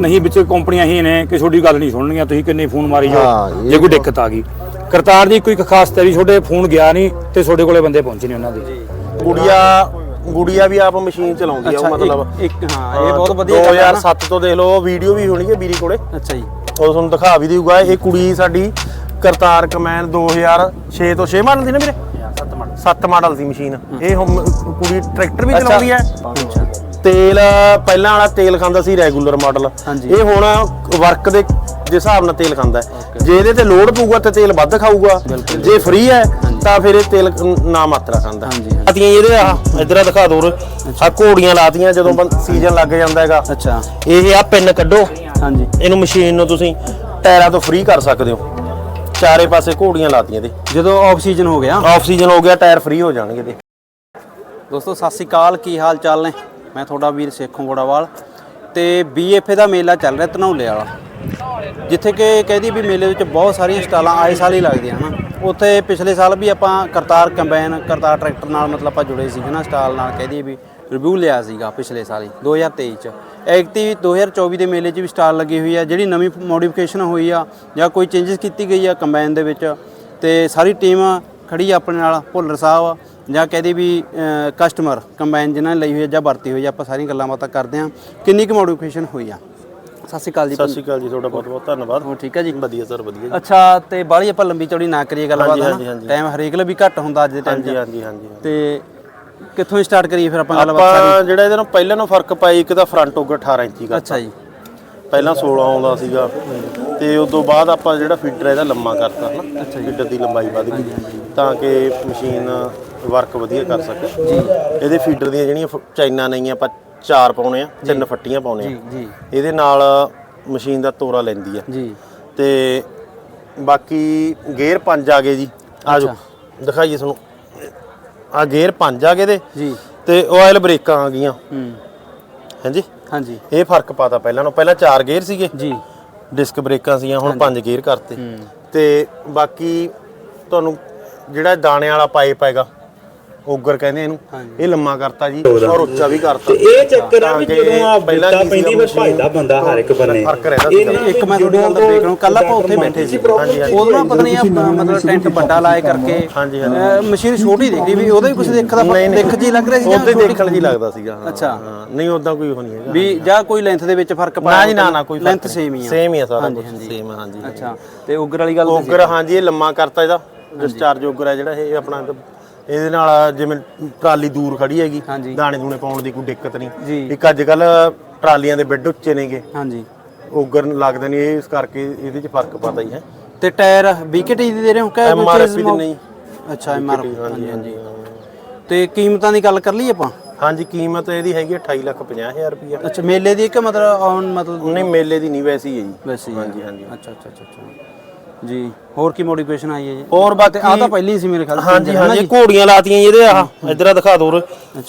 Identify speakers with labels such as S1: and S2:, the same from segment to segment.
S1: ਨਹੀਂ ਵਿੱਚ ਕੰਪਨੀਆਂ ਹੀ ਨੇ ਕਿ ਤੁਹਾਡੀ ਗੱਲ ਨਹੀਂ ਸੁਣਨੀਆਂ ਤੁਸੀਂ ਕਿੰਨੇ ਫੋਨ ਮਾਰੀ ਜਾਓ ਜੇ ਕੋਈ ਦਿੱਕਤ ਆ ਗਈ। ਕਰਤਾਰ ਦੀ ਕੋਈ ਖਾਸ ਤੇਰੀ ਤੁਹਾਡੇ ਫੋਨ ਗਿਆ ਨਹੀਂ ਤੇ ਤੁਹਾਡੇ ਕੋਲੇ ਬੰਦੇ ਪਹੁੰਚੇ ਨਹੀਂ ਉਹਨਾਂ ਦੇ।
S2: ਗੁੜੀਆ ਗੁੜੀਆ ਵੀ ਆਪ ਮਸ਼ੀਨ ਚਲਾਉਂਦੀ ਆ ਉਹ ਮਤਲਬ
S3: ਇੱਕ ਹਾਂ ਇਹ ਬਹੁਤ ਵਧੀਆ ਗੱਲ ਹੈ ਨਾ।
S2: 2007 ਤੋਂ ਦੇਖ ਲਓ ਵੀਡੀਓ ਵੀ ਹੋਣੀ ਹੈ ਵੀਰੀ ਕੋਲੇ।
S3: ਅੱਛਾ ਜੀ।
S2: ਉਹ ਤੁਹਾਨੂੰ ਦਿਖਾ ਵੀ ਦੇਊਗਾ ਇਹ ਕੁੜੀ ਸਾਡੀ ਕਰਤਾਰ ਕਮੈਨ 2006 ਤੋਂ 6 ਮਾਡਲ ਦੀ ਨਾ ਵੀਰੇ? 7 ਮਾਡਲ। ਦੀ ਮਸ਼ੀਨ। ਇਹ ਹੁਣ ਕੁੜੀ ਟਰੈਕਟਰ ਵੀ ਚਲਾਉਂਦੀ ਹੈ।
S3: ਅੱਛਾ।
S2: ਤੇਲ ਪਹਿਲਾਂ ਵਾਲਾ ਤੇਲ ਖਾਂਦਾ ਸੀ ਰੈਗੂਲਰ ਮਾਡਲ। ਇਹ ਹੁਣ ਵਰਕ ਦੇ ਦੇ ਹਿਸਾਬ ਨਾਲ ਤੇਲ ਖਾਂਦਾ। ਜੇ ਇਹਦੇ ਤੇ ਲੋਡ ਪਊਗਾ ਤੇ ਤੇਲ ਵੱਧ ਖਾਊਗਾ। ਜੇ। ਫ੍ਰੀ ਹੈ ਤਾਂ ਫਿਰ ਇਹ ਤੇਲ ਨਾ ਮਾਤਰਾ ਖਾਂਦਾ। ਲਾਤੀਆਂ ਇਹਦੇ ਆ ਇਧਰ ਦਿਖਾ ਦੋ ਆ ਘੋੜੀਆਂ ਲਾਤੀਆਂ ਜਦੋਂ ਸੀਜ਼ਨ ਲੱਗ ਜਾਂਦਾ ਹੈਗਾ।
S3: ਅੱਛਾ।
S2: ਇਹ ਆ ਪਿੰਨ ਕੱਢੋ।
S3: ਹਾਂਜੀ।
S2: ਇਹਨੂੰ ਮਸ਼ੀਨ ਨੂੰ ਤੁਸੀਂ ਟਾਇਰਾਂ ਤੋਂ ਫ੍ਰੀ ਕਰ ਸਕਦੇ ਹੋ। ਚਾਰੇ ਪਾਸੇ ਘੋੜੀਆਂ ਲਾਤੀਆਂ ਇਹਦੇ।
S3: ਜਦੋਂ ਆਫ ਸੀਜ਼ਨ ਹੋ ਗਿਆ।
S2: ਆਫ ਸੀਜ਼ਨ ਹੋ ਗਿਆ ਟਾਇਰ ਫ੍ਰੀ ਹੋ ਜਾਣਗੇ ਇਹਦੇ।
S3: ਦੋਸਤੋ ਸਤਿ ਸ੍ਰੀ ਅਕਾਲ। ਕੀ ਹਾਲ ਚਾਲ ਨੇ? ਮੈਂ ਤੁਹਾਡਾ ਵੀਰ ਸੇਖੋਂ ਗੋੜਾਵਾਲ ਤੇ ਬੀਐਫਏ ਦਾ ਮੇਲਾ ਚੱਲ ਰਿਹਾ ਧਨੌਲੇ ਵਾਲਾ। ਜਿੱਥੇ ਕਿ ਕਹਦੀ ਵੀ ਮੇਲੇ ਵਿੱਚ ਬਹੁਤ ਸਾਰੀਆਂ ਸਟਾਲਾਂ ਆਏ ਸਾਲ ਹੀ ਲੱਗਦੀਆਂ, ਹਨ। ਉੱਥੇ ਪਿਛਲੇ ਸਾਲ ਵੀ ਆਪਾਂ ਕਰਤਾਰ ਕੰਬਾਈਨ, ਕਰਤਾਰ ਟਰੈਕਟਰ ਨਾਲ ਮਤਲਬ ਆਪਾਂ ਜੁੜੇ ਸੀ ਨਾ ਸਟਾਲ ਨਾਲ ਕਹਦੀ ਵੀ ਰਿਵਿਊ ਲਿਆ ਸੀਗਾ ਪਿਛਲੇ ਸਾਲ ਹੀ 2023 ਚ। ਐਕਟੀ 2024 ਦੇ ਮੇਲੇ 'ਚ ਵੀ ਸਟਾਲ ਲੱਗੀ ਹੋਈ ਆ, ਜਿਹੜੀ ਨਵੀਂ ਮੋਡੀਫਿਕੇਸ਼ਨ ਹੋਈ ਆ, ਜਾਂ ਕੋਈ ਚੇਂਜਸ ਕੀਤੀ ਗਈ ਆ ਕੰਬਾਈਨ ਦੇ ਵਿੱਚ, ਤੇ ਸਾਰੀ ਟੀਮ ਖੜੀ ਆ ਆਪਣੇ ਨਾਲ, ਭੁੱਲਰ ਸਾਹਿਬ ਜਾਂ ਕਹਦੇ ਵੀ ਕਸਟਮਰ ਕੰਬਾਈਨ ਜਿਨ੍ਹਾਂ ਨੇ ਲਈ ਹੋਈ ਹੈ ਜਾਂ ਵਰਤੀ ਹੋਈ ਹੈ ਆਪਾਂ ਸਾਰੀਆਂ ਗੱਲਾਂ ਬਾਤਾਂ ਕਰਦੇ ਹਾਂ ਕਿੰਨੀ ਕੁ ਮੋਡੀਫਿਕੇਸ਼ਨ ਹੋਈ ਆ? ਸਤਿ ਸ਼੍ਰੀ ਅਕਾਲ ਜੀ
S2: ਸਤਿ ਸ਼੍ਰੀ ਅਕਾਲ ਜੀ ਤੁਹਾਡਾ ਬਹੁਤ ਬਹੁਤ ਧੰਨਵਾਦ।
S3: ਹੋਰ ਠੀਕ ਹੈ ਜੀ?
S2: ਵਧੀਆ ਸਰ ਵਧੀਆ ਜੀ।
S3: ਅੱਛਾ ਤੇ ਬਾਹਲੀ ਆਪਾਂ ਲੰਬੀ ਚੌੜੀ ਨਾ ਕਰੀਏ ਗੱਲਬਾਤ ਹੈ
S2: ਹਾਂਜੀ।
S3: ਟਾਈਮ ਹਰੇਕ ਲਈ ਵੀ ਘੱਟ ਹੁੰਦਾ ਅੱਜ ਦੇ ਟਾਈਮ
S2: ਹਾਂਜੀ ਹਾਂਜੀ ਹਾਂਜੀ
S3: ਤੇ ਕਿੱਥੋਂ ਸਟਾਰਟ ਕਰੀਏ ਫਿਰ ਆਪਾਂ ਗੱਲਬਾਤ ਸਾਰੀ?
S2: ਆਪਾਂ ਜਿਹੜਾ ਇਹਦੇ ਨਾਲ ਪਹਿਲਾਂ ਨੂੰ ਫ਼ਰਕ ਪਾਈ ਇੱਕ ਤਾਂ ਫਰੰਟ ਉਗਰ 18 ਇੰਚੀ ਦਾ
S3: ਅੱਛਾ ਜੀ।
S2: ਪਹਿਲਾਂ 16 ਆਉਂਦਾ ਸੀਗਾ। ਤੇ ਉਸ ਤੋਂ ਬਾਅਦ ਆਪਾਂ ਜਿਹੜਾ ਫੀਡਰ ਇਹਦਾ ਲੰਮਾ ਕਰਤਾ ਹਨਾ? ਫੀਡਰ ਦੀ ਲੰਬਾਈ ਵਧ ਗਈ। ਤਾਂ ਕਿ ਮਸ਼ੀਨ ਵਰਕ ਵਧੀਆ ਕਰ ਸਕੇ। ਜੀ। ਇਹਦੇ ਫੀਡਰ ਦੀਆਂ ਜਿਹੜੀਆਂ ਫ- ਚਾਈਨਾ ਨਹੀਂਆਂ ਆਪਾਂ ਚਾਰ ਪਾਉਣੇ ਆ ਤਿੰਨ ਫੱਟੀਆਂ ਪਾਉਣੇ
S3: ਜੀ
S2: ਆ।
S3: ਜੀ
S2: ਇਹਦੇ ਨਾਲ ਮਸ਼ੀਨ ਦਾ ਤੋਰਾ ਲੈਂਦੀ ਆ।
S3: ਜੀ।
S2: ਤੇ ਬਾਕੀ ਗੇਅਰ 5 ਆ ਗਏ ਜੀ। ਆ ਜਾਓ। ਦਿਖਾਈਏ ਤੁਹਾਨੂੰ। ਆ ਗੇਅਰ 5 ਆ ਗਏ ਦੇ
S3: ਜੀ।
S2: ਤੇ ਆਇਲ ਬ੍ਰੇਕਾਂ ਆ ਗਈਆਂ।
S3: ਹੂੰ।
S2: ਹਾਂਜੀ।
S3: ਹਾਂਜੀ।
S2: ਇਹ ਫ਼ਰਕ ਪਾਤਾ ਪਹਿਲਾਂ ਨੂੰ ਪਹਿਲਾਂ 4 ਗੇਅਰ ਸੀਗੇ।
S3: ਜੀ।
S2: ਡਿਸਕ ਬ੍ਰੇਕਾਂ ਸੀਗੀਆਂ ਹੁਣ 5 ਗੇਅਰ ਕਰਤੇ। ਤੇ ਬਾਕੀ ਤੁਹਾਨੂੰ ਜਿਹੜਾ ਦਾਣੇ ਵਾਲਾ ਪਾਈਪ ਹੈਗਾ ਓਗਰ ਕਹਿੰਦੇ ਇਹਨੂੰ। ਇਹ ਲੰਮਾ ਕਰਤਾ ਜੀ ਔਰ ਉੱਚਾ ਵੀ ਕਰਤਾ।
S1: ਇਹ ਚੱਕਰ ਆ ਵੀ
S2: ਤਾਂ
S1: ਜਦੋਂ ਆ
S2: ਪਹਿਲਾਂ
S1: ਬਿੱਤਾ
S2: ਕੀ
S1: ਪੈਂਦੀ ਫਿਰ ਭਜਦਾ ਬੰਦਾ ਹਰ ਇੱਕ ਬੰਨੇ
S2: ਫ਼ਰਕ ਰਹਿੰਦਾ
S3: ਇੱਕ ਮੈਂ ਤੁਹਾਡੀ ਦਾ ਦੇਖ ਰਿਹਾ ਕੱਲ ਆਪਾਂ ਉੱਥੇ ਬੈਠੇ ਸੀ। ਉਦੋਂ ਨਾ ਪਤਾ ਨਹੀਂ ਆਪਾਂ ਮਤਲਬ ਟੈਂਟ ਵੱਡਾ ਲਾਏ ਕਰਕੇ
S2: ਹਾਂਜੀ,
S3: ਅਹ ਮਸ਼ੀਨ ਛੋਟੀ ਦਿਖਦੀ ਵੀ ਉਹਦਾ ਵੀ ਕੁਝ ਦੇਖਦਾ ਦੇਖ ਜੀ ਲੱਗ ਰਿਹਾ ਸੀ ਜਾਂ
S2: ਉਹਦੇ ਦੇਖਣ ਜੀ ਲੱਗਦਾ ਸੀਗਾ ਹਾਂ,
S3: ਅੱਛਾ।
S2: ਹਾਂ। ਨਹੀਂ ਉਦਾਂ ਕੋਈ ਉਹ ਨਹੀਂ ਹੈਗਾ।
S3: ਵੀ ਜਾਂ ਕੋਈ ਲੈਂਥ ਦੇ ਵਿੱਚ ਫ਼ਰਕ ਪਾਇਆ
S2: ਨਾ ਜੀ ਨਾ ਨਾ ਕੋਈ
S3: ਲੈਂਥ ਸੇਮ ਹੀ ਆ।
S2: ਸੇਮ ਹੀ ਆ ਸਾਰਾ
S3: ਹਾਂਜੀ,
S2: ਕੁਝ
S3: ਹਾਂਜੀ।
S2: ਸੇਮ ਹਾਂਜੀ।
S3: ਅੱਛਾ। ਤੇ ਉਗਰ ਵਾਲੀ ਗੱਲ ਤੁਸੀਂ-
S2: ਓਗਰ ਹਾਂਜੀ ਇਹ ਲੰਮਾ ਕਰਤਾ ਇਹਦਾ। ਡਿਸਚਾਰਜ ਓਗਰ ਹੈ ਜਿਹੜਾ ਇਹ ਆਪਣਾ ਇਹਦੇ ਨਾਲ ਜਿਵੇਂ ਟਰਾਲੀ ਦੂਰ ਖੜੀ ਹੈਗੀ। ਦਾਣੇ ਦੂਣੇ ਪਾਉਣ ਦੀ ਕੋਈ ਦਿੱਕਤ। ਨਹੀਂ। ਇੱਕ ਅੱਜ ਕੱਲ ਟਰਾਲੀਆਂ ਦੇ ਬੈੱਡ ਉੱਚੇ ਨੇਗੇ।
S3: ਹਾਂਜੀ।
S2: ਓਗਰ ਲੱਗਦੇ ਨਹੀਂ ਇਹ ਇਸ ਕਰਕੇ ਇਹਦੇ 'ਚ ਫ਼ਰਕ ਪਤਾ ਹੀ ਹੈ।
S3: ਤੇ ਟਾਇਰ ਬੀਕੇਟੀ ਦੇ ਦੇ ਰਹੇ ਹੋ ਕਿ
S2: ਦੇ ਨਹੀਂ।
S3: ਅੱਛਾ ਐਮ ਆਰ
S2: ਹਾਂਜੀ ਹਾਂਜੀ
S3: ਤੇ ਕੀਮਤਾਂ ਦੀ ਗੱਲ ਕਰ ਲਈ ਆਪਾਂ?
S2: ਹਾਂਜੀ ਕੀਮਤ ਇਹਦੀ ਹੈਗੀ 28 ਲੱਖ 50 ਹਜ਼ਾਰ ਰੁਪਇਆ
S3: ਅੱਛਾ ਮੇਲੇ ਦੀ ਕਿ ਮਤਲਬ ਔਨ ਮਤਲਬ
S2: ਨਹੀਂ ਮੇਲੇ ਦੀ ਨਹੀਂ ਵੈਸੀ ਹੈ ਜੀ।
S3: ਵੈਸੇ।
S2: ਹਾਂਜੀ ਹਾਂਜੀ।
S3: ਅੱਛਾ ਅੱਛਾ ਅੱਛਾ। ਜੀ। ਹੋਰ ਕੀ ਮੋਡੀਫਿਕੇਸ਼ਨ ਆਈ ਹੈ ਜੀ?
S2: ਹੋਰ ਬਾਕੀ
S3: ਆ ਤਾਂ ਪਹਿਲੀ ਸੀ ਮੇਰੇ ਖਿਆਲ
S2: ਹਾਂਜੀ ਹਾਂਜੀ ਘੋੜੀਆਂ ਲਾਤੀਆਂ ਇਹਦੇ ਆ ਇਧਰ ਆ ਦਿਖਾ ਦੋ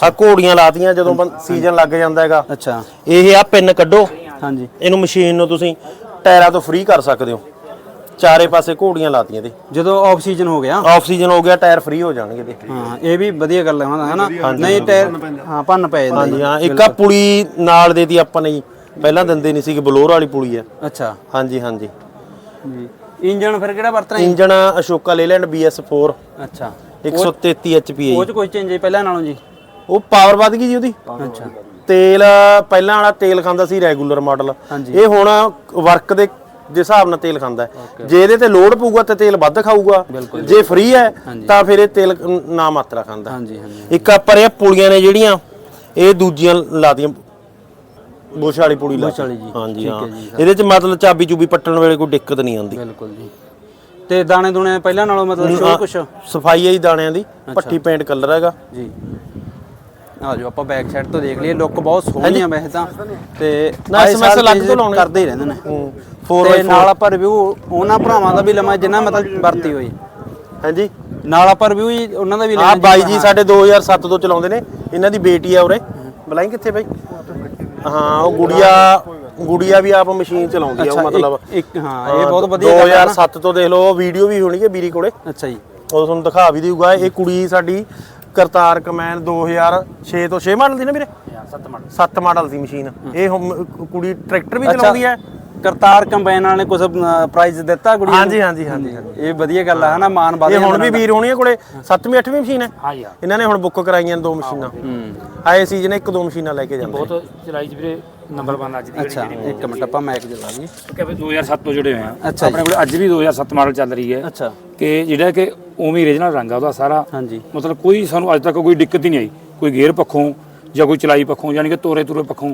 S2: ਆ ਘੋੜੀਆਂ ਲਾਤੀਆਂ ਜਦੋਂ ਸੀਜ਼ਨ ਲੱਗ ਜਾਂਦਾ ਹੈਗਾ।
S3: ਅੱਛਾ।
S2: ਇਹ ਆ ਪਿੰਨ ਕੱਢੋ।
S3: ਹਾਂਜੀ।
S2: ਇਹਨੂੰ ਮਸ਼ੀਨ ਨੂੰ ਤੁਸੀਂ ਟਾਇਰਾਂ ਤੋਂ ਫ੍ਰੀ ਕਰ ਸਕਦੇ ਹੋ। ਚਾਰੇ ਪਾਸੇ ਘੋੜੀਆਂ ਲਾਤੀਆਂ ਇਹਦੇ।
S3: ਜਦੋਂ ਆਫ ਸੀਜ਼ਨ ਹੋ ਗਿਆ।
S2: ਆਫ ਸੀਜ਼ਨ ਹੋ ਗਿਆ ਟਾਇਰ ਫ੍ਰੀ ਹੋ ਜਾਣਗੇ ਇਹਦੇ।
S3: ਹਾਂ ਇਹ ਵੀ ਵਧੀਆ ਗੱਲ ਹੈ ਹਨਾ? ਨਹੀਂ ਟਾਇਰ ਹਾਂ ਭੰਨ ਪਏ ਜਾਂਦੇ
S2: ਹਾਂਜੀ ਹਾਂ ਇੱਕ ਆ ਪੁਲੀ ਨਾਲ ਦੇਤੀ ਆਪਾਂ ਨੇ ਜੀ। ਪਹਿਲਾਂ ਦਿੰਦੇ ਨਹੀਂ ਸੀ ਕਿ ਬਲੋਰ ਵਾਲੀ ਪੁਲੀ ਆ
S3: ਅੱਛਾ।
S2: ਹਾਂਜੀ ਹਾਂਜੀ।
S3: ਜੀ। ਇੰਜਨ ਫਿਰ ਕਿਹੜਾ ਵਰਤਣਾ ਹੈ
S2: ਇੰਜਨ ਅਸ਼ੋਕਾ ਲੇਲੈਂਡ BS4
S3: ਅੱਛਾ।
S2: 133 HP ਹੈ
S3: ਉਹ। ਚ ਕੋਈ ਚੇਂਜ ਹੈ ਪਹਿਲਾਂ ਨਾਲੋਂ ਜੀ?
S2: ਉਹ ਪਾਵਰ ਵੱਧ ਗਈ ਜੀ ਉਹਦੀ।
S3: ਅੱਛਾ।
S2: ਤੇਲ ਪਹਿਲਾਂ ਵਾਲਾ ਤੇਲ ਖਾਂਦਾ ਸੀ ਰੈਗੂਲਰ ਮਾਡਲ। ਇਹ ਹੁਣ ਵਰਕ ਦੇ ਦੇ ਹਿਸਾਬ ਨਾਲ ਤੇਲ ਖਾਂਦਾ ਜੇ ਇਹਦੇ ਤੇ ਲੋਡ ਪਊਗਾ ਤੇ ਤੇਲ ਵੱਧ ਖਾਊਗਾ। ਜੇ। ਫ੍ਰੀ ਹੈ ਤਾਂ ਫਿਰ ਇਹ ਤੇਲ ਨਾ ਮਾਤਰਾ ਖਾਂਦਾ
S3: ਹਾਂਜੀ ਹਾਂਜੀ
S2: ਇੱਕ ਆਪਰ ਇਹ ਪੁਲੀਆਂ ਨੇ ਜਿਹੜੀਆਂ ਇਹ ਦੂਜੀਆਂ ਲਾਦੀਆਂ। ਬੁਸ਼ ਵਾਲੀ ਪੁਲੀ ਲਾ
S3: ਵਾਲੀ ਜੀ।
S2: ਹਾਂਜੀ ਹਾਂ। ਇਹਦੇ ਚ ਮਤਲਬ ਚਾਬੀ ਚੂਬੀ ਪੱਟਣ ਵੇਲੇ ਕੋਈ ਦਿੱਕਤ ਨਹੀਂ ਆਉਂਦੀ।
S3: ਬਿਲਕੁਲ ਜੀ। ਤੇ ਦਾਣੇ ਦੁਣੇ ਪਹਿਲਾਂ ਨਾਲੋਂ ਮਤਲਬ ਸ਼ੋ ਕੁਛ?
S2: ਸਫ਼ਾਈ ਹੈ ਜੀ ਦਾਣਿਆਂ ਦੀ ਪੱਟੀ ਪੇਂਟ ਕਲਰ ਹੈਗਾ।
S3: ਜੀ। ਆ ਜੋ ਆਪਾਂ ਬੈਕ ਸਾਈਡ ਤੋਂ ਦੇਖ ਲਈਏ ਲੁੱਕ ਬਹੁਤ ਸੋਹਣੀ ਆ ਵੈਸੇ ਤਾਂ। ਤੇ
S2: ਨਾ
S3: ਆਏ
S2: SMS
S3: ਸਾਲ
S2: ਅਲੱਗ
S3: change
S2: ਤੋਂ ਲਾਉਣੇ।
S3: ਕਰਦੇ ਹੀ ਰਹਿੰਦੇ ਨੇ।
S2: ਫੋਰ
S3: ਤੇ ਨਾਲ ਆਪਾਂ ਰਿਵਿਊ ਉਹਨਾਂ ਭਰਾਵਾਂ ਦਾ ਵੀ ਲਵਾਂ ਜਿਨ੍ਹਾਂ ਮਤਲਬ ਵਰਤੀ ਹੋਈ।
S2: ਹਾਂਜੀ।
S3: ਨਾਲ ਆਪਾਂ ਰਿਵਿਊ ਹੀ ਉਹਨਾਂ ਦਾ ਵੀ
S2: ਆ
S3: ਲੈਣਾ
S2: ਬਾਈ ਜੀ ਸਾਡੇ 2007 ਤੋਂ ਚਲਾਉਂਦੇ ਨੇ। ਇਹਨਾਂ ਦੀ ਬੇਟੀ ਆ ਉਰੇ। ਬੁਲਾਈ ਕਿੱਥੇ ਬਾਈ? ਹਾਂ ਉਹ ਗੁੜੀਆ ਗੁੜੀਆ ਵੀ ਆਪ ਮਸ਼ੀਨ ਚਲਾਉਂਦੀ ਆ ਉਹ ਮਤਲਬ
S3: ਇੱਕ ਹਾਂ ਇਹ ਬਹੁਤ ਵਧੀਆ ਗੱਲ ਹੈ ਨਾ।
S2: 2007 ਤੋਂ ਦੇਖ ਲਓ ਵੀਡੀਓ ਵੀ ਹੋਣੀ ਹੈ ਵੀਰੀ ਕੋਲੇ।
S3: ਅੱਛਾ ਜੀ।
S2: ਉਹ ਤੁਹਾਨੂੰ ਦਿਖਾ ਵੀ ਦੇਊਗਾ ਇਹ ਕੁੜੀ ਸਾਡੀ ਕਰਤਾਰ ਕਮੈਨ 2006 ਤੋਂ 6 ਮਾਡਲ ਦੀ ਨਾ ਵੀਰੇ?
S1: 7 ਮਾਡਲ।
S2: 7 ਮਾਡਲ ਦੀ ਮਸ਼ੀਨ। ਇਹ ਕੁੜੀ ਟਰੈਕਟਰ ਵੀ। ਚਲਾਉਂਦੀ ਹੈ।
S3: ਕਰਤਾਰ ਕੰਬਾਈਨ ਵਾਲੇ ਕੁਝ ਪ੍ਰਾਈਜ਼ ਦਿੱਤਾ ਨੂੰ?
S2: ਹਾਂਜੀ ਹਾਂਜੀ ਹਾਂਜੀ ਹਾਂਜੀ।
S3: ਇਹ ਵਧੀਆ ਗੱਲ ਆ ਹਨਾ ਮਾਨ ਬਾਦ
S2: ਇਹ ਹੁਣ ਵੀ ਵੀਰ ਹੋਣੀ ਕੋਲੇ? 7ਵੀਂ 8ਵੀਂ ਮਸ਼ੀਨ ਹੈ?
S1: ਹਾਂ ਜੀ ਹਾਂ।
S2: ਇਹਨਾਂ ਨੇ ਹੁਣ ਬੁੱਕ ਕਰਾਈਆਂ ਨੇ ਦੋ ਮਸ਼ੀਨਾਂ। ਆਏ ਸੀ ਜਿਹਨੇ ਇੱਕ ਦੋ ਮਸ਼ੀਨਾਂ ਲੈ ਕੇ ਜਾਂਦੇ।
S1: ਬਹੁਤ ਚਲਾਈ ਚ ਵੀਰੇ ਨੰਬਰ 1 ਅੱਜ ਦੀ
S3: ਅੱਛਾ ਇੱਕ ਮਿੰਟ ਆਪਾਂ ਮੈਕ ਜਲਾ ਲਈਏ
S1: ਕਿ 2007 ਤੋਂ ਜੁੜੇ ਹੋਏ ਆ।
S3: ਜੀ।
S1: ਆਪਣੇ ਕੋਲ ਅੱਜ ਵੀ 2007 ਮਾਡਲ ਚੱਲ ਰਹੀ ਹੈ।
S3: ਅੱਛਾ।
S1: ਕਿ ਜਿਹੜਾ ਕਿ ਉਵੇਂ ਰੀਜਨਲ ਰੰਗ ਆ ਉਹਦਾ ਸਾਰਾ।
S3: ਹਾਂਜੀ।
S1: ਮਤਲਬ ਕੋਈ ਸਾਨੂੰ ਅੱਜ ਤੱਕ ਕੋਈ ਦਿੱਕਤ ਹੀ ਨਹੀਂ ਆਈ। ਕੋਈ ਗੇਅਰ ਪੱਖੋਂ ਜਾਂ ਕੋਈ ਚਲਾਈ ਪੱਖੋਂ ਯਾਨੀ ਕਿ ਤੋਰੇ ਤੁਰੇ ਪੱਖੋਂ।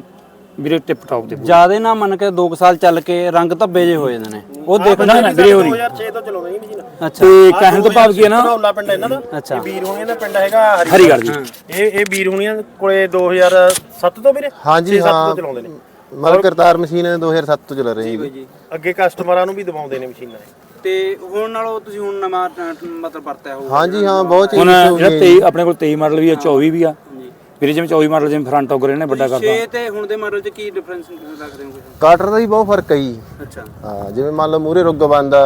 S1: ਵੀਰੇ ਟਿਪ ਟਾਪ ਦੇ
S3: ਜਿਆਦੇ ਨਾ ਮੰਨ ਕੇ 2 ਸਾਲ ਚੱਲ ਕੇ ਰੰਗ ਧੱਬੇ ਜੇ ਹੋ ਜਾਂਦੇ ਨੇ ਉਹ ਦੇਖ
S1: ਨਾ ਨਾ ਵੀਰੇ ਹੋ ਰਹੀ
S2: 2006 ਤੋਂ ਚਲਾਉਂਦੇ ਨਹੀਂ ਮਸ਼ੀਨ
S3: ਅੱਛਾ।
S1: ਤੇ ਕਹਿਣ ਤੋਂ ਭਾਵ ਕੀ ਹੈ ਨਾ
S2: ਧਨੌਲਾ ਪਿੰਡ ਇਹਨਾਂ ਦਾ।
S3: ਅੱਛਾ।
S2: ਇਹ ਵੀਰ ਹੋਣੀਆਂ ਦਾ ਪਿੰਡ ਹੈਗਾ ਹਰੀ
S1: ਹਰੀਗੜ੍ਹ ਜੀ।
S2: ਇਹ ਇਹ ਵੀਰ ਹੋਣੀਆਂ ਕੋਲੇ 2007 ਤੋਂ ਵੀਰੇ?
S4: ਹਾਂਜੀ,
S2: 6-7
S4: ਹਾਂ।
S2: ਤੋਂ ਚਲਾਉਂਦੇ ਨੇ।
S4: ਮਤਲਬ ਕਰਤਾਰ ਮਸ਼ੀਨ 2007 ਤੋਂ ਚੱਲ ਰਹੀ ਹੈ
S3: ਜੀ।
S2: ਅੱਗੇ ਕਸਟਮਰਾਂ ਨੂੰ ਵੀ ਦਬਾਉਂਦੇ ਨੇ ਮਸ਼ੀਨਾਂ। ਇਹ।
S3: ਤੇ ਹੁਣ ਨਾਲੋਂ ਤੁਸੀਂ ਹੁਣ ਨਵਾਂ ਅ, ਮਤਲਬ ਵਰਤਿਆ ਹੋਊ
S4: ਹਾਂਜੀ ਹਾਂ ਬਹੁਤ
S1: ਹੁਣ
S4: ਚੀਜ਼ ਹੋ
S1: ਜਿਹੜਾ
S4: ਗਈ
S1: 23 ਆਪਣੇ ਕੋਲ 23 ਮਾਡਲ ਵੀ ਆ 24 ਵੀ ਆ। ਵੀਰੇ ਜਿਵੇਂ 24 ਮਾਡਲ ਜਿਵੇਂ ਫਰੰਟ ਔਗਰ ਇਹਨੇ ਵੱਡਾ ਕਰਦਾ।
S3: 6 ਤੇ ਹੁਣ ਦੇ ਮਾਡਲ ਚ ਕੀ ਡਿਫਰੈਂਸ ਰੱਖਦੇ ਹੋ
S4: ਕਾਟਰ ਦਾ ਹੀ ਬਹੁਤ ਫ਼ਰਕ ਹੈ ਜੀ।
S3: ਅੱਛਾ।
S4: ਹਾਂ ਜਿਵੇਂ ਮੰਨ ਲਓ ਮੂਰੇ ਰੁੱਗ ਬੰਦਾ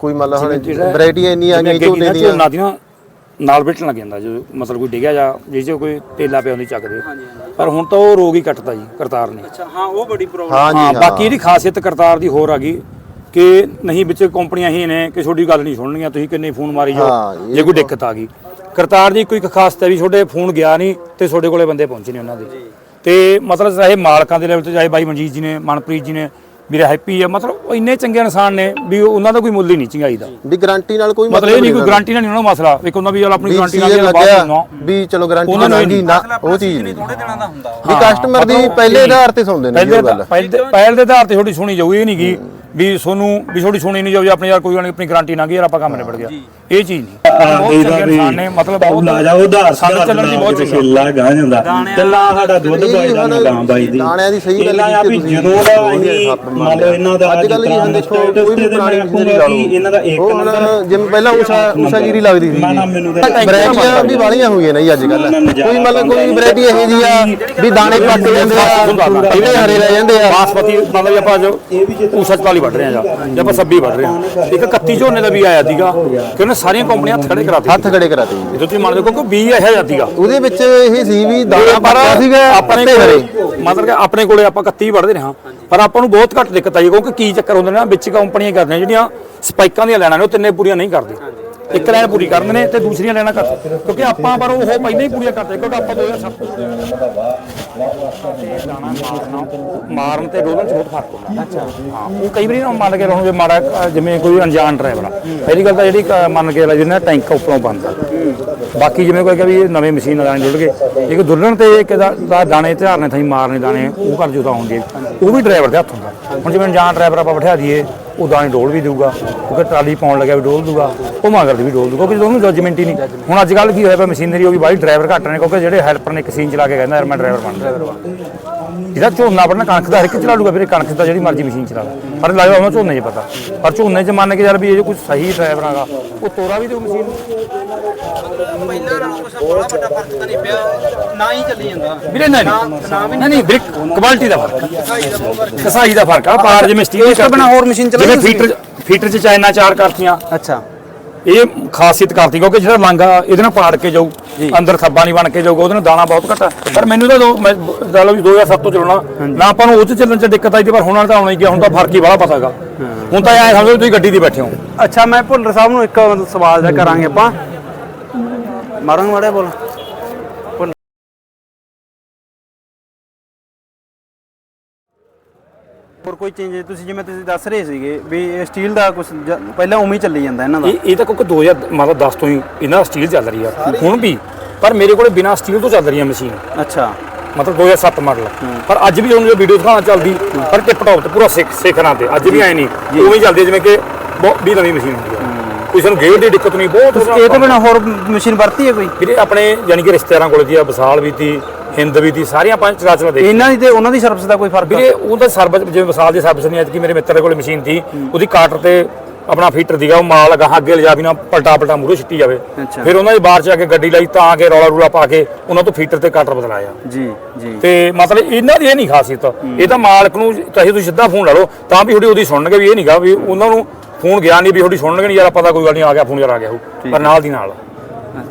S4: ਕੋਈ ਮੰਨ ਲਓ ਹੁਣ
S1: ਜਿਹੜਾ-
S4: ਵੈਰਾਈਟੀ ਇੰਨੀ ਆ
S1: ਜਿਵੇਂ
S4: ਗਈ
S1: ਅੱਗੇ
S4: ਝੋਨੇ
S1: ਨਾ
S4: ਦੀਆਂ
S1: ਝੋਨਾ ਦੀ ਨਾ ਨਾਲ ਬਿਟਣ ਲੱਗ ਜਾਂਦਾ ਜੋ ਮਤਲਬ ਕੋਈ ਡਿੱਗਿਆ ਜਾਂ ਜਿਸ ਕੋਈ ਤੇਲਾ ਪਿਆ ਹੁੰਦੀ ਚੱਕਦੇ। ਪਰ ਹੁਣ ਤਾਂ ਉਹ ਰੋਗ ਹੀ ਕੱਟਦਾ ਜੀ ਕਰਤਾਰ ਨੇ।
S3: ਅੱਛਾ ਹਾਂ ਉਹ ਬੜੀ ਪ੍ਰੋਬਲਮ
S1: ਹਾਂ
S4: ਹਾਂ
S1: ਬਾਕੀ ਇਹਦੀ ਖਾਸੀਅਤ ਕਰਤਾਰ ਦੀ ਹੋਰ ਆ ਗਈ ਕਿ ਨਹੀਂ ਵਿੱਚ ਕੰਪਨੀਆਂ ਹੀ ਨੇ ਕਿ ਤੁਹਾਡੀ ਗੱਲ ਨਹੀਂ ਸੁਣਨਗੀਆਂ ਤੁਸੀਂ ਕਿੰਨੇ ਫੋਨ ਮਾਰੀ ਜਾਓ ਜੇ ਕੋਈ ਦਿੱਕਤ ਆ ਗਈ। ਕਰਤਾਰ ਦੀ ਕੋਈ ਖਾਸੀਅਤ ਹੈ ਵੀ ਤੁਹਾਡੇ ਫੋਨ ਗਿਆ ਨਹੀਂ ਤੇ ਤੁਹਾਡੇ ਕੋਲੇ ਬੰਦੇ ਪਹੁੰਚੇ ਨਹੀਂ ਉਹਨਾਂ ਦੇ। ਤੇ ਮਤਲਬ ਚਾਹੇ ਮਾਲਕਾਂ ਦੇ ਲੈਵਲ ਤੇ ਚਾਹੇ ਬਾਈ ਮਨਜੀਤ ਜੀ ਨੇ ਮਨਪ੍ਰੀਤ ਜੀ ਨੇ ਵੀਰੇ ਹੈਪੀ ਆ ਮਤਲਬ ਉਹ ਇੰਨੇ ਚੰਗੇ ਇਨਸਾਨ ਨੇ ਵੀ ਉਹਨਾਂ ਦਾ ਕੋਈ ਮੁੱਲ ਹੀ ਨਹੀਂ ਚੰਗਾਈ ਦਾ।
S4: ਵੀ ਗਾਰੰਟੀ ਨਾਲ ਕੋਈ
S1: ਮਤਲਬ ਇਹ ਨਹੀਂ ਕੋਈ ਗਾਰੰਟੀ ਨਾਲ ਨਹੀਂ ਉਹਨਾਂ ਦਾ ਮਸਲਾ। ਇੱਕ ਉਹਨਾਂ ਵੀ ਚੱਲ ਆਪਣੀ ਗਾਰੰਟੀ ਨਾਲ ਬਾਅਦ ਨਾ
S4: ਵੀ ਚਲੋ ਗਾਰੰਟੀ ਨਾਲ ਜੀ ਨਾ
S3: ਮਸਲਾ
S4: ਉਹ ਚੀਜ਼ ਨਹੀਂ
S3: ਥੋੜੇ ਦਿਨਾਂ ਦਾ ਹੁੰਦਾ।
S4: ਵੀ ਕਸਟਮਰ ਦੀ ਪਹਿਲੇ ਆਧਾਰ ਤੇ ਸੁਣਦੇ ਨੇ ਜੀ
S1: ਪਹਿਲੇ
S4: ਉਹ ਗੱਲ
S1: ਪਹਿਲੇ ਪਹਿਲ ਦੇ ਆਧਾਰ ਤੇ ਤੁਹਾਡੀ ਸੁਣੀ ਜਾਊ ਇਹ ਨਹੀਂ ਗੀ ਵੀ ਤੁਹਾਨੂੰ ਵੀ ਤੁਹਾਡੀ ਸੁਣੀ ਨਹੀਂ ਜਾਊ ਜੇ ਆਪਣੇ ਯਾਰ ਕੋਈ ਗੱਲ ਨਹੀਂ ਆਪਣੀ ਗਾਰੰਟੀ ਨਾ ਗਈ ਯਾਰ ਆਪਾਂ ਕੰਮ ਨਿਬੜ ਗਿਆ। ਇਹ ਚੀਜ਼ ਨਹੀਂ। ਬਹੁਤ ਚੰਗੇ ਇਨਸਾਨ ਨੇ ਮਤਲਬ ਬਹੁਤ
S5: ਲਾ ਜਾ ਉਧਾਰ
S1: ਸਾਨੂੰ ਚੱਲਣ ਦੀ ਬਹੁਤ ਚੰਗਾ।
S5: ਛੇਲਾ ਗਾਂ ਜਾਂਦਾ। ਤੇ ਨਾ ਸਾਡਾ ਦੁੱਧ ਪਾਈ ਦਾ ਨਾ ਗਾਂ ਬਾਈ ਦੀ।
S4: ਦਾਣਿਆਂ ਦੀ ਸਹੀ ਗੱਲ
S5: ਇਹਨਾਂ ਆ ਵੀ
S4: ਕੀਤੀ ਤੁਸੀਂ।
S5: ਜਦੋਂ ਦਾ
S4: ਉਹੀ
S5: ਅਸੀਂ
S4: ਸੱਪ ਮਾਰ
S5: ਮੰਨ ਲਓ ਇਹਨਾਂ ਦਾ
S4: ਅੱਜ ਕੱਲ੍ਹ ਜੀ ਹੁਣ ਦੇਖੋ ਕੋਈ ਵੀ ਪੁਰਾਣੀ ਮਸ਼ੀਨਰੀ ਲਾ ਲਓ।
S5: ਇਹਨਾਂ ਦਾ ਇੱਕ
S4: ਉਹ ਹੁਣ
S5: ਨੰਬਰ
S4: ਜਿਵੇਂ ਪਹਿਲਾਂ ਉਸ਼ਾ ਉਸ਼ਾ ਜੀਰੀ ਲੱਗਦੀ ਸੀ। ਵੈਰਾਈਟੀਆਂ ਵੀ ਵਾਲੀਆਂ ਹੋਈਆਂ ਨੇ ਅੱਜ ਕੱਲ ਕੋਈ ਮਤਲਬ ਕੋਈ ਵੈਰਾਈਟੀ ਇਹੋ ਜੀ ਆ ਵੀ ਦਾਣੇ ਪੱਕ ਜਾਂਦੇ ਆ ਇਹਦੇ ਹਰੇ ਰਹਿ ਜਾਂਦੇ ਆ।
S1: ਬਾਸਮਤੀ ਮਤਲਬ ਜੇ ਆਪਾਂ ਜੋ ਊਸਾ 44 ਵੱਢ ਰਹੇ ਆ ਜਾਂ ਆਪਾਂ 26 ਵੱਢ ਰਹੇ ਆ ਇੱਕ 31 ਝੋਨੇ ਦਾ ਵੀ ਆਇਆ ਸੀਗਾ ਕਿ ਉਹਨੇ ਸਾਰੀਆਂ ਕੰਪਨੀਆਂ ਹੱਥ ਖੜੇ ਕਰਾਤੇ।
S4: ਹੱਥ ਖੜੇ ਕਰਾਤੇ ਜੀ।
S1: ਤੁਸੀਂ ਮੰਨਦੇ ਕਿਉਂਕਿ 20 ਇਹੋ ਜਿਹਾ ਸੀਗਾ।
S4: ਉਹਦੇ ਵਿੱਚ ਇਹ ਸੀ ਵੀ ਦਾਣਾ ਪੱਕਾ ਸੀਗਾ
S1: ਆਪਣੇ
S4: ਪੱਤੇ
S1: ਕੋਲੇ ਮਤਲਬ ਕਿ ਆਪਣੇ ਕੋਲੇ ਆਪਾਂ 31 ਵੱਢਦੇ ਰਹੇ ਹਾਂ। ਪਰ ਆਪਾਂ ਨੂੰ ਬਹੁਤ ਘੱਟ ਦਿੱਕਤ ਆਈ ਕਿਉਂਕਿ ਕੀ ਚੱਕਰ ਹੁੰਦੇ ਨੇ ਨਾ ਵਿੱਚ ਕੰਪਨੀਆਂ ਕਰਦੀਆਂ ਜਿਹੜੀਆਂ ਸਪਾਈਕਾਂ ਦੀਆਂ ਲੈਣਾ ਨੇ ਉਹ ਤਿੰਨੇ ਪੂਰੀਆਂ ਨਹੀਂ ਕਰਦੇ। ਇੱਕ ਲਾਈਨ ਪੂਰੀ ਕਰਦੇ ਨੇ ਤੇ ਦੂਸਰੀਆਂ ਲੈਣਾ ਕਰਦੇ ਕਿਉਂਕਿ ਆਪਾਂ ਪਰ ਉਹ ਪਹਿਲਾਂ ਹੀ ਪੂਰੀਆਂ ਕਰਦੇ ਕਿਉਂਕਿ ਆਪਾਂ 2007 ਦਾਣਾ ਮਾਰਨਾ ਤੇ ਡੋਲਣ ਚ ਬਹੁਤ ਫ਼ਰਕ ਹੁੰਦਾ। ਅੱਛਾ। ਹਾਂ ਉਹ ਕਈ ਵਾਰੀ ਨਾ ਮੰਨ ਕੇ ਰਹੋ ਜੇ ਮਾੜਾ ਜਿਵੇਂ ਕੋਈ ਅਣਜਾਣ ਡਰਾਈਵਰ ਆ। ਪਹਿਲੀ ਗੱਲ ਤਾਂ ਜਿਹੜੀ ਮੰਨ ਕੇ ਲੈ ਜਿਹਨਾਂ ਟੈਂਕ ਉੱਪਰੋਂ ਬੰਦ ਆ। ਬਾਕੀ ਜਿਵੇਂ ਕੋਈ ਕਹੇ ਵੀ ਨਵੇਂ ਮਸ਼ੀਨ ਨਾਲ ਜੁੜ ਗਏ ਇੱਕ ਦੁੱਲਣ ਤੇ ਇੱਕ ਦਾ ਦਾ ਦਾਣੇ ਧਾਰਨੇ ਥਾਈ ਮਾਰਨੇ ਦਾਣੇ ਉਹ ਕਰ ਜੁਦਾ ਹੁੰਦੀ ਉਹ ਵੀ ਡਰਾਈਵਰ ਦੇ ਹੱਥ ਹੁੰਦਾ। ਹੁਣ ਜਿਵੇਂ ਅਣਜਾਣ ਡਰਾਈਵਰ ਆਪਾਂ ਬਿਠਾ ਦਈਏ ਉਹ ਦਾਣੇ ਡੋਲ ਵੀ ਦਊਗਾ ਕਿਉਂਕਿ ਟਰਾਲੀ ਪਾਉਣ ਲੱਗਿਆ ਵੀ ਡੋਲ ਦੂਗਾ ਉਹ ਮਗਰ ਦੀ ਵੀ ਡੋਲ ਦੂਗਾ ਕਿਉਂਕਿ ਦੋਨੋਂ ਜਜਮੈਂਟ ਹੀ ਨਹੀਂ। ਹੁਣ ਅੱਜ ਕੱਲ ਕੀ ਹੋਇਆ ਪਿਆ ਮਸ਼ੀਨਰੀ ਹੋ ਗਈ ਬਾਈ ਡਰਾਈਵਰ ਘੱਟ ਨੇ ਕਿਉਂਕਿ ਜਿਹੜੇ ਹੈਲਪਰ ਨੇ ਇੱਕ ਸੀਨ ਚਲਾ ਕੇ ਕਹਿੰਦਾ ਯਾਰ ਮੈਂ ਡਰਾਈਵਰ ਬਣ ਡਰਾਈਵਰ ਬਣ ਜਿਹੜਾ ਝੋਨਾ ਪੜਨਾ ਕਣਕ ਦਾ ਹਰ ਇੱਕ ਚਲਾ ਲੂਗਾ ਵੀਰੇ ਕਣਕ ਦਾ ਜਿਹੜੀ ਮਰਜ਼ੀ ਮਸ਼ੀਨ ਚਲਾ ਲੇ। ਪਰ ਲੱਗਦਾ ਉਹਨਾਂ ਝੋਨੇ 'ਚ ਪਤਾ। ਪਰ ਝੋਨੇ 'ਚ ਮੰਨ ਕੇ ਚੱਲ ਵੀ ਇਹ ਜੋ ਕੋਈ ਸਹੀ ਡਰਾਈਵਰ ਹੈਗਾ ਉਹ ਤੋਰਾ ਵੀ ਤੇ ਮਸ਼ੀਨ
S3: ਪਹਿਲਾਂ ਨਾਲੋਂ ਕੁਛ ਬੜਾ ਵੱਡਾ ਫ਼ਰਕ ਤਾਂ ਨਹੀਂ ਪਿਆ। ਨਾ ਹੀ ਚੱਲੀ ਜਾਂਦਾ।
S1: ਵੀਰੇ ਨਹੀਂ ਨਹੀਂ ਨਹੀਂ ਵੀਰੇ ਕੁਆਲਿਟੀ ਦਾ ਫ਼ਰਕ। ਕਸਾਈ ਦਾ ਫ਼ਰਕ ਆ। ਪਾਰ ਜਿਵੇਂ ਸਟੀਲ
S3: ਇਸ ਤੋਂ ਬਿਨਾਂ ਹੋਰ ਮਸ਼ੀਨ ਚਲਾਈ
S1: ਜਿਵੇਂ? ਫੀਟਰ ਫੀਟਰ 'ਚ ਚਾਈਨਾ ਚਾਰ ਕਰਤੀਆਂ।
S3: ਅੱਛਾ।
S1: ਇਹ ਖਾਸੀਅਤ ਕਰਤੀ ਕਿਉਂਕਿ ਜਿਹੜਾ ਲਾਂਗਾ ਇਹਦੇ ਨਾਲ ਪਾੜ ਕੇ ਜਾਊ ਅੰਦਰ ਥੱਬਾ ਨਹੀਂ ਬਣ ਕੇ ਜਾਊਗਾ ਉਹਦੇ ਨਾਲ ਦਾਣਾ ਬਹੁਤ ਘੱਟ ਪਰ ਮੈਨੂੰ ਤਾਂ ਦੋ ਮੈਂ ਲਾ ਲਓ ਵੀ 2007 ਤੋਂ ਚਲਾਉਣਾ ਨਾ ਆਪਾਂ ਨੂੰ ਉਹ 'ਚ ਚੱਲਣ 'ਚ ਦਿੱਕਤ ਆਈ ਤੇ ਪਰ ਹੁਣ ਤਾਂ ਆਉਣਾ ਹੀ ਗਿਆ ਹੁਣ ਤਾਂ ਫ਼ਰਕ ਹੀ ਬੜਾ ਪਤਾਗਾ ਹੁਣ ਤਾਂ ਐ ਸਮਝੋ ਤੁਸੀਂ ਗੱਡੀ 'ਤੇ ਬੈਠੇ ਹੋ।
S3: ਅੱਛਾ ਮੈਂ ਭੁੱਲਰ ਸਾਹਿਬ ਨੂੰ ਇੱਕ ਸਵਾਲ ਜਿਹਾ ਕਰਾਂਗੇ ਆਪਾਂ। ਮਾਰਾਂਗੇ ਮਾੜਾ ਬੋਲ। ਹੋਰ ਕੋਈ ਚੇਂਜ ਤੁਸੀਂ ਜਿਵੇਂ ਤੁਸੀਂ ਦੱਸ ਰਹੇ ਸੀਗੇ ਵੀ ਇਹ ਸਟੀਲ ਦਾ ਕੁਝ ਪਹਿਲਾਂ ਉਵੇਂ ਹੀ ਚੱਲੀ ਜਾਂਦਾ ਇਹਨਾਂ ਦਾ।
S1: ਇਹ ਇਹ ਤਾਂ ਕਿਉਂਕਿ 2000 ਮਤਲਬ 10 ਤੋਂ ਹੀ ਇਹਨਾਂ ਦਾ ਸਟੀਲ ਚੱਲ ਰਹੀ ਆ। ਹੁਣ ਵੀ। ਪਰ ਮੇਰੇ ਕੋਲੇ ਬਿਨਾ ਸਟੀਲ ਤੋਂ ਚੱਲ ਰਹੀ ਆ ਮਸ਼ੀਨ
S3: ਅੱਛਾ।
S1: ਮਤਲਬ 2007 ਮਾਡਲ ਪਰ ਅੱਜ ਵੀ ਉਹਨੂੰ ਜੋ ਵੀਡੀਓ ਦਿਖਾਉਣਾ ਚੱਲਦੀ ਪਰ ਟਿਪ ਟੌਪ ਤੇ ਪੂਰਾ ਸਿੱਖ ਸਿੱਖਣਾ ਤੇ। ਅੱਜ ਵੀ ਐ ਨਹੀਂ। ਉਵੇਂ ਚੱਲਦੀ ਜਿਵੇਂ ਕਿ ਬਹੁਤ ਵੀ ਨਵੀਂ ਮਸ਼ੀਨ ਹੁੰਦੀ ਆ। ਕੋਈ ਸਾਨੂੰ ਗੇਅਰ ਦੀ ਦਿੱਕਤ ਨਹੀਂ ਬਹੁਤ
S3: ਇਹ ਤੋਂ ਬਿਨਾ ਹੋਰ ਮਸ਼ੀਨ ਵਰਤੀ ਹੈ ਕੋਈ?
S1: ਵੀਰੇ ਆਪਣੇ ਯਾਨੀ ਕਿ ਰਿਸ਼ਤੇਦਾਰਾਂ ਕੋਲ ਦੀ ਆ ਵਿਸਾਲ ਵੀ ਤੀ ਹਿੰਦ ਵੀ ਤੀ ਸਾਰੀਆਂ ਪੰਜ ਚਲਾ ਚਲਾ ਦੇ
S3: ਇਹਨਾਂ ਦੀ ਤੇ ਉਹਨਾਂ ਦੀ ਸਰਵਿਸ ਦਾ ਕੋਈ ਫ਼ਰਕ
S1: ਵੀਰੇ ਉਹ ਤਾਂ ਸਰਵਿਸ ਜਿਵੇਂ ਵਿਸਾਲ ਦੀ ਸਰਵਿਸ ਨਹੀਂ ਐਤਕੀ ਮੇਰੇ ਮਿੱਤਰ ਦੇ ਕੋਲ ਮਸ਼ੀਨ ਤੀ ਉਹਦੀ ਕਾਟਰ ਤੇ ਆਪਣਾ ਫੀਟਰ ਦੀਗਾ ਉਹ ਮਾਲ ਗਾਹਾਂ ਅੱਗੇ ਲਿਜਾ ਵੀ ਨਾ ਪਲਟਾ ਪਲਟਾ ਮੂਰੇ ਛਿੱਟੀ ਜਾਵੇ। ਫਿਰ ਉਹਨਾਂ ਦੀ ਬਾਹਰ ਚ ਆ ਕੇ ਗੱਡੀ ਲਈ ਤਾਂ ਕੇ ਰੌਲਾ ਰੂਲਾ ਪਾ ਕੇ ਉਹਨਾਂ ਤੋਂ ਫੀਟਰ ਤੇ ਕਾਟਰ ਬਦਲਾਇਆ।
S3: ਜੀ ਜੀ।
S1: ਤੇ ਮਤਲਬ ਇਹਨਾਂ ਦੀ ਇਹ ਨਹੀਂ ਖਾਸੀਅਤ। ਇਹ ਤਾਂ ਮਾਲਕ ਨੂੰ ਚਾਹੇ ਤੁਸੀਂ ਸਿੱਧਾ ਫੋਨ ਲਾ ਲਓ ਤਾਂ ਵੀ ਥੋੜੀ ਉਹਦੀ ਸੁਣਨਗੇ ਵੀ ਇਹ ਨਹੀਂਗਾ ਵੀ ਉਹਨਾਂ ਨੂੰ ਫੋਨ ਗਿਆ ਨਹੀਂ ਵੀ ਥੋੜੀ ਸੁਣਨਗੇ ਨਹੀਂ ਯਾਰ ਪਤਾ ਕੋਈ ਗੱਲ ਨਹੀਂ ਆ ਗਿਆ ਫੋਨ ਯਾਰ ਆ ਗਿਆ ਹੋਊ ਪਰ ਨਾਲ ਦੀ ਨਾਲ।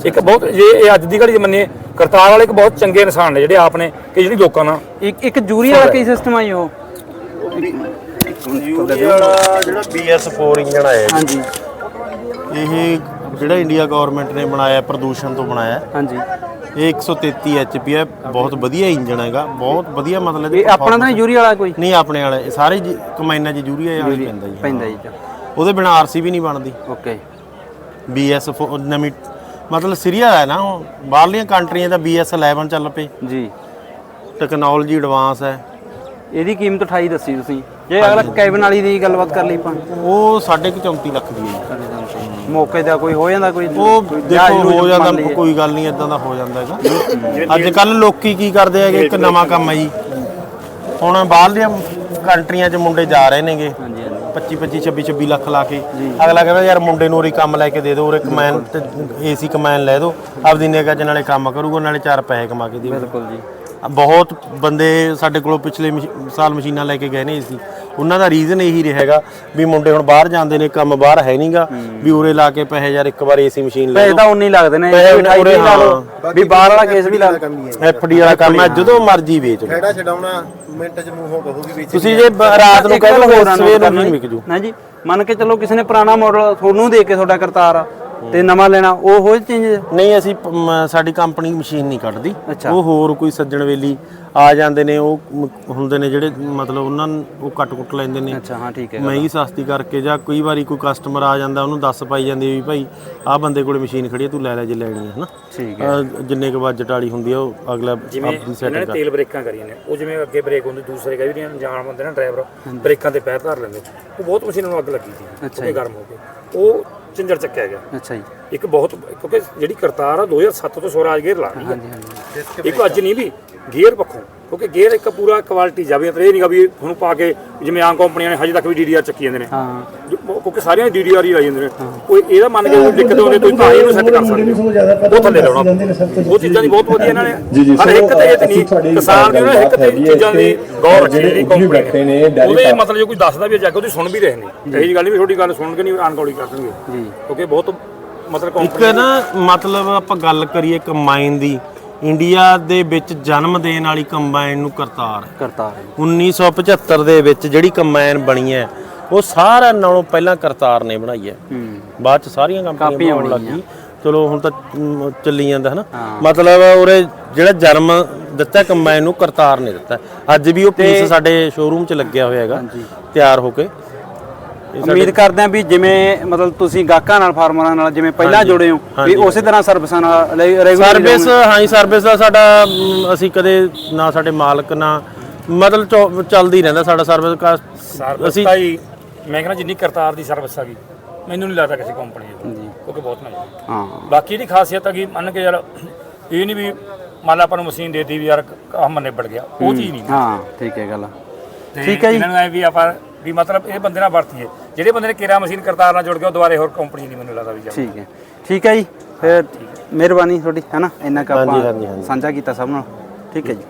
S1: ਇੱਕ ਬਹੁਤ ਜੇ ਇਹ ਅੱਜ ਦੀ ਘੜੀ ਜੇ ਮੰਨੀਏ ਕਰਤਾਰ ਵਾਲੇ ਇੱਕ ਬਹੁਤ ਚੰਗੇ ਇਨਸਾਨ ਨੇ ਜਿਹੜੇ ਆਪ ਨੇ ਕਿ ਜਿਹੜੀ ਲੋਕਾਂ ਨਾਲ
S3: ਇੱਕ ਇੱਕ ਜੂਰੀ ਵਾਲਾ ਕੀ ਸਿਸਟਮ ਆਈ ਉਹ?
S2: ਜਿਹੜਾ BS4 ਇੰਜਣ ਆਇਆ ਜੀ,
S3: ਹਾਂਜੀ।
S2: ਇਹ ਜਿਹੜਾ ਇੰਡੀਆ ਗਵਰਨਮੈਂਟ ਨੇ ਬਣਾਇਆ ਪ੍ਰਦੂਸ਼ਣ ਤੋਂ ਬਣਾਇਆ।
S3: ਹਾਂਜੀ।
S2: ਇਹ 133 HP ਹੈ ਬਹੁਤ ਵਧੀਆ ਇੰਜਣ ਹੈਗਾ ਬਹੁਤ ਵਧੀਆ ਮਤਲਬ
S3: ਇਹ ਆਪਣਾ ਤਾਂ ਯੂਰੀ ਵਾਲਾ ਕੋਈ?
S2: ਨਹੀਂ ਆਪਣੇ ਵਾਲੇ ਇਹ ਸਾਰੇ ਜੀ- ਕੰਬਾਈਨਾਂ 'ਚ ਯੂਰੀਆ ਵਾਲਾ ਹੀ ਪੈਂਦਾ ਜੀ।
S3: ਪੈਂਦਾ ਜੀ।
S2: ਉਹਦੇ ਬਿਨਾ ਆਰਸੀ ਵੀ ਨਹੀਂ ਬਣਦੀ।
S3: ਓਕੇ
S2: BS4 ਨਵੀਂ ਮਤਲਬ ਸੀਰੀਆ ਹੈ ਨਾ ਉਹ। ਬਾਹਰਲੀਆਂ ਕੰਟਰੀਆਂ ਦਾ BS11 ਚੱਲ ਪਏ।
S3: ਜੀ।
S2: ਟੈਕਨੋਲੋਜੀ ਐਡਵਾਂਸ ਹੈ।
S3: ਇਹਦੀ ਕੀਮਤ 28 ਦੱਸੀ ਤੁਸੀਂ। ਜੇ ਅਗਲਾ ਕੈਬਨ ਵਾਲੀ ਦੀ ਗੱਲਬਾਤ ਕਰ ਲਈ ਆਪਾਂ।
S2: ਉਹ ਸਾਢੇ ਕੁ 34 ਲੱਖ ਦੀ ਹੈ ਜੀ।
S3: ਮੌਕੇ ਦਾ ਕੋਈ ਹੋ ਜਾਂਦਾ ਕੋਈ
S2: ਉਹ ਦੇਖੋ ਹੋ ਜਾਂਦਾ। ਕੋਈ ਗੱਲ ਨਹੀਂ ਇਦਾਂ ਦਾ ਹੋ ਜਾਂਦਾ ਹੈਗਾ। ਅੱਜ ਕੱਲ ਲੋਕੀ ਕੀ ਕਰਦੇ ਹੈਗੇ ਇੱਕ ਨਵਾਂ ਕੰਮ ਹੈ ਜੀ। ਹੁਣ ਬਾਹਰਲੀਆਂ ਕੰਟਰੀਆਂ 'ਚ ਮੁੰਡੇ ਜਾ ਰਹੇ ਨੇਗੇ।
S3: ਹਾਂਜੀ ਹਾਂਜੀ।
S2: 25 25 26 26 ਲੱਖ ਲਾ ਕੇ। ਅਗਲਾ ਕਹਿੰਦਾ ਯਾਰ ਮੁੰਡੇ ਨੂੰ ਉਰੇ ਕੰਮ ਲੈ ਕੇ ਦੇ ਦਿਓ ਉਰੇ ਕਮੈਨ ਤੇ ਏਸੀ ਕਮੈਨ ਲੈ ਦਿਓ। ਆਪਦੀ ਨਿਗਾਹ 'ਚ ਨਾਲੇ ਕੰਮ ਕਰੂਗਾ ਨਾਲੇ ਚਾਰ ਪੈਸੇ ਕਮਾ ਕੇ ਦੇਊਗਾ।
S3: ਬਿਲਕੁਲ ਜੀ।
S2: ਬਹੁਤ ਬੰਦੇ ਸਾਡੇ ਕੋਲੋਂ ਪਿਛਲੇ ਮਸ਼ੀ- ਸਾਲ ਮਸ਼ੀਨਾਂ ਲੈ ਕੇ ਗਏ ਨੇ ਏਸੀ। ਉਹਨਾਂ ਦਾ ਰੀਜ਼ਨ ਇਹੀ ਰਿਹਾਗਾ ਵੀ ਮੁੰਡੇ ਹੁਣ ਬਾਹਰ ਜਾਂਦੇ ਨੇ ਕੰਮ ਬਾਹਰ ਹੈ ਨਹੀਂਗਾ ਵੀ ਉਰੇ ਲਾ ਕੇ ਪੈਸੇ ਯਾਰ ਇੱਕ ਵਾਰ ਏਸੀ ਮਸ਼ੀਨ ਲੈ
S3: ਪੈਸੇ ਤਾਂ ਉਨੀ ਲੱਗਦੇ ਨੇ
S2: ਪੈਸੇ ਉਰੇ
S3: ਵੀ ਲਾ ਲਓ
S2: ਹਾਂ।
S3: ਵੀ ਬਾਹਰ ਵਾਲਾ ਕੇਸ ਵੀ ਲਾ ਲਓ।
S2: ਐਫਡੀ ਵਾਲਾ ਕੰਮ ਹੈ ਜਦੋਂ ਮਰਜ਼ੀ ਵੇਚ ਲਓ।
S4: ਖੇੜਾ ਛਡਾਉਣਾ ਮਿੰਟ ਚ ਮੂੰਹੋਂ ਕਹੂਗੀ ਵਿੱਚ
S2: ਤੁਸੀਂ ਜੇ ਬ- ਰਾਤ ਨੂੰ
S3: ਇੱਕ
S2: ਕਹਿ
S3: ਗੱਲ
S2: ਲਓ
S3: ਹੋਰ
S2: ਸਵੇਰ ਨੂੰ ਨਹੀਂ ਵਿਕ ਜੂ।
S3: ਨਾ ਜੀ ਮੰਨ ਕੇ ਚੱਲੋ ਕਿਸੇ ਨੇ ਪੁਰਾਣਾ ਮਾਡਲ ਤੁਹਾਨੂੰ ਦੇ ਕੇ ਤੁਹਾਡਾ ਕਰਤਾਰ ਆ। ਤੇ ਨਵਾਂ ਲੈਣਾ ਉਹ ਹੋ ਚੇਂਜ?
S2: ਨਹੀਂ ਅਸੀਂ ਮ- ਸਾਡੀ ਕੰਪਨੀ ਮਸ਼ੀਨ ਨਹੀਂ ਕੱਢਦੀ।
S3: ਅੱਛਾ।
S2: ਉਹ ਹੋਰ ਕੋਈ ਸੱਜਣ ਵੇਲੀ ਆ ਜਾਂਦੇ ਨੇ ਉਹ ਮ- ਹੁੰਦੇ ਨੇ ਜਿਹੜੇ ਮਤਲਬ ਉਹਨਾਂ ਨੂੰ ਉਹ ਕੱਟ ਕੁੱਟ ਲੈਂਦੇ ਨੇ।
S3: ਅੱਛਾ ਹਾਂ ਠੀਕ ਹੈ।
S2: ਮੈਂ ਹੀ ਸਸਤੀ ਕਰਕੇ ਜਾਂ ਕਈ ਵਾਰੀ ਕੋਈ ਕਸਟਮਰ ਆ ਜਾਂਦਾ ਉਹਨੂੰ ਦੱਸ ਪਾਈ ਜਾਂਦੀ ਵੀ ਭਾਈ ਆਹ ਬੰਦੇ ਕੋਲੇ ਮਸ਼ੀਨ ਖੜੀ ਹੈ ਤੂੰ ਲੈ ਲੈ ਜੇ ਲੈਣੀ ਹੈ ਹਨਾ?
S3: ਠੀਕ
S2: ਅਹ ਜਿੰਨੇ ਕੁ ਬਜਟ ਵਾਲੀ ਹੁੰਦੀ ਆ ਉਹ ਅਗਲਾ ਸੈਟਿੰਗ ਕਰ
S1: ਤੇਲ ਬ੍ਰੇਕਾਂ ਕਰੀਆਂ ਨੇ ਉਹ ਜਿਵੇਂ ਅੱਗੇ ਬ੍ਰੇਕ ਹੁੰਦੀ ਦੂਸਰੇ ਕਈ ਵਾਰੀ ਅਣਜਾਣ ਬੰਦੇ ਨਾ ਡਰਾਈਵਰ ਬ੍ਰੇਕਾਂ ਤੇ ਪੈਰ ਧਰ ਲੈਂਦੇ। ਉਹ ਬਹੁਤ ਮਸ਼ੀਨ ਨੂੰ ਅੱਗ ਲੱਗੀ ਸੀ
S3: ਅੱਛਾ
S1: ਉਹ ਗਰਮ ਹੋ ਕੇ ਉਹ ਚਿੰਜਰ ਚੱਕਿਆ ਗਿਆ।
S3: ਅੱਛਾ ਜੀ।
S1: ਇੱਕ ਬਹੁਤ ਕਿਉਂਕਿ ਜਿਹੜੀ ਕਰਤਾਰ ਆ 2007 ਤੋਂ ਸਵਰਾਜ ਗੇਅਰ ਲਾ ਰਹੀ ਹੈ।
S3: ਹਾਂਜੀ ਹਾਂਜੀ।
S1: ਇੱਕ ਅੱਜ ਨਹੀਂ ਵੀ ਗੇਅਰ ਪੱਖੋਂ ਕਿਉਂਕਿ ਗੇਅਰ ਇੱਕ ਪੂਰਾ ਕੁਆਲਿਟੀ ਜਾਵੇ ਤੇ ਇਹ ਨਹੀਂਗਾ ਵੀ ਹੁਣ ਪਾ ਕੇ ਜਿਵੇਂ ਆਮ ਕੰਪਨੀਆਂ ਨੇ ਹਜੇ ਤੱਕ ਵੀ ਡੀਡੀਆਰ ਚੱਕੀ ਜਾਂਦੇ ਨੇ।
S3: ਹਾਂ।
S1: ਜੋ- ਕਿਉਂਕਿ ਸਾਰੀਆਂ ਡੀਡੀਆਰ ਹੀ ਲਾਈ ਜਾਂਦੇ ਨੇ। ਕੋਈ ਇਹਦਾ ਮੰਨ ਕੇ ਕੋਈ ਦਿੱਕਤ ਆਉਂਦੀ ਤੁਸੀਂ ਤਾਂ ਇਹਨੂੰ ਸੈੱਟ ਕਰ ਸਕਦੇ ਉਹ ਥੱਲੇ ਲਾਉਣਾ। ਉਹ ਚੀਜ਼ਾਂ ਦੀ ਬਹੁਤ ਵਧੀਆ ਇਹਨਾਂ ਨੇ ਹਰ ਇੱਕ ਤੇ ਇਹ ਤੇ ਨਹੀਂ ਕਿਸਾਨ ਦੀ ਉਹਨਾਂ ਇੱਕ ਤੇ ਚੀਜ਼ਾਂ ਦੀ ਗੌਰ ਰੱਖੀ ਜਿਹੜੀ ਕੰਪਨੀ ਨੇ। ਉਹਦੇ ਮਤਲਬ ਜੇ ਕੋਈ ਦੱਸਦਾ ਵੀ ਜੱਗ ਉਹਦੀ ਸੁਣ ਵੀ ਰਹੇ ਨੇ। ਇਹੀ ਜੀ ਗੱਲ ਨਹੀਂ ਵੀ ਤੁਹਾਡੀ ਗੱਲ ਸੁਣ ਕੇ ਨਹੀਂ ਅਨਕੌਲੀ ਕਰ ਦੇਣਗੇ।
S3: ਜੀ।
S1: ਕਿਉਂਕਿ ਬਹੁਤ ਮਤਲਬ
S2: ਇੱਕ
S1: ਕੰਪਨੀ
S2: ਨਾ। ਮਤਲਬ ਆਪਾਂ ਗੱਲ ਕਰੀਏ ਕੰਬਾਈਨ ਦੀ ਇੰਡੀਆ ਦੇ ਵਿੱਚ ਜਨਮ ਦੇਣ ਵਾਲੀ ਕੰਬਾਈਨ ਨੂੰ ਕਰਤਾਰ
S3: ਕਰਤਾਰ
S2: 1975 ਦੇ ਵਿੱਚ ਜਿਹੜੀ ਕੰਬਾਈਨ ਬਣੀ ਹੈ ਉਹ ਸਾਰਾ ਨਾਲੋਂ ਪਹਿਲਾਂ ਕਰਤਾਰ ਨੇ ਬਣਾਈ ਹੈ।
S3: ਹੂੰ।
S2: ਬਾਅਦ ਚ ਸਾਰੀਆਂ ਕੰਪਨੀਆਂ ਬਣਾਉਣ ਲੱਗ ਚਲੋ ਹੁਣ ਤਾਂ ਚੱਲੀ ਜਾਂਦਾ ਹੈ। ਨਾ ਮਤਲਬ ਉਰੇ ਜਿਹੜਾ ਜਨਮ ਦਿੱਤਾ ਕੰਬਾਈਨ ਨੂੰ ਕਰਤਾਰ ਨੇ ਦਿੱਤਾ। ਅੱਜ ਵੀ ਉਹ ਪੀਸ ਸਾਡੇ ਸ਼ੋਰੂਮ 'ਚ ਲੱਗਿਆ ਹੋਇਆ ਹੈਗਾ। ਤਿਆਰ ਹੋ ਕੇ।
S3: ਉਮੀਦ ਕਰਦੇ ਹਾਂ ਵੀ ਜਿਵੇਂ ਮਤਲਬ ਤੁਸੀਂ ਗਾਹਕਾਂ ਨਾਲ ਫਾਰਮਰਾਂ ਨਾਲ ਜਿਵੇਂ ਪਹਿਲਾਂ ਜੁੜੇ ਹੋ ਵੀ ਉਸੇ ਤਰ੍ਹਾਂ ਸਰਵਿਸਾਂ ਨਾਲ ਰੈਗੂਲਰ
S2: ਸਰਵਿਸ ਹਾਂ ਜੀ ਸਰਵਿਸ ਦਾ ਸਾਡਾ ਅਸੀਂ ਕਦੇ ਨਾ ਸਾਡੇ ਮਾਲਕ ਨਾ ਮਤਲਬ ਚੱਲਦੀ ਰਹਿੰਦਾ ਸਾਡਾ ਸਰਵਿਸ
S1: ਹੀ ਮੈਂ ਕਹਿੰਦਾ ਜਿੰਨੀ ਕਰਤਾਰ ਦੀ ਸਰਵਿਸ ਆ ਗਈ ਮੈਨੂੰ ਨਹੀਂ ਲੱਗਦਾ ਕਿਸੇ ਕੰਪਨੀ ਦੀ। ਕਿਉਂਕਿ ਬਹੁਤ ਮਹਿੰਗੀ
S3: ਹਾਂ।
S1: ਬਾਕੀ ਇਹਦੀ ਖਾਸੀਅਤ ਆ ਕਿ ਮੰਨ ਕੇ ਯਾਰ ਇਹ ਨਹੀਂ ਵੀ ਮੰਨ ਲਾ ਆਪਾਂ ਨੂੰ ਮਸ਼ੀਨ ਦੇਤੀ ਵੀ ਯਾਰ ਕੰਮ ਨਿਬੜ ਗਿਆ ਉਹ ਚੀਜ਼ ਨਹੀਂ।
S3: ਹਾਂ ਠੀਕ ਹੈ ਗੱਲ। ਠੀਕ ਹੈ ਜੀ।
S1: ਇਹਨਾਂ ਨੂੰ ਐ ਵੀ ਆਪਾਂ ਵੀ ਮਤਲਬ ਇਹ ਬੰਦੇ ਨਾਲ ਵਰਤੀਏ। ਜਿਹੜੇ ਬੰਦੇ ਨੇ ਕਿਰਾ ਮਸ਼ੀਨ ਕਰਤਾਰ ਨਾਲ ਜੁੜ ਗਿਆ ਉਹ ਦੁਬਾਰੇ ਹੋਰ ਕੰਪਨੀ ਨਹੀਂ ਮੈਨੂੰ ਲੱਗਦਾ ਵੀ ਜਾ
S3: ਠੀਕ ਹੈ। ਠੀਕ ਹੈ ਜੀ ਫਿਰ ਮਿਹਰਬਾਨੀ ਤੁਹਾਡੀ ਹੈ ਨਾ? ਇੰਨਾ ਕੁ
S2: ਹਾਂਜੀ,
S3: ਆਪਾਂ
S2: ਹਾਂਜੀ।
S3: ਸਾਂਝਾ ਕੀਤਾ ਸਭ ਨਾਲ। ਠੀਕ ਹੈ ਜੀ।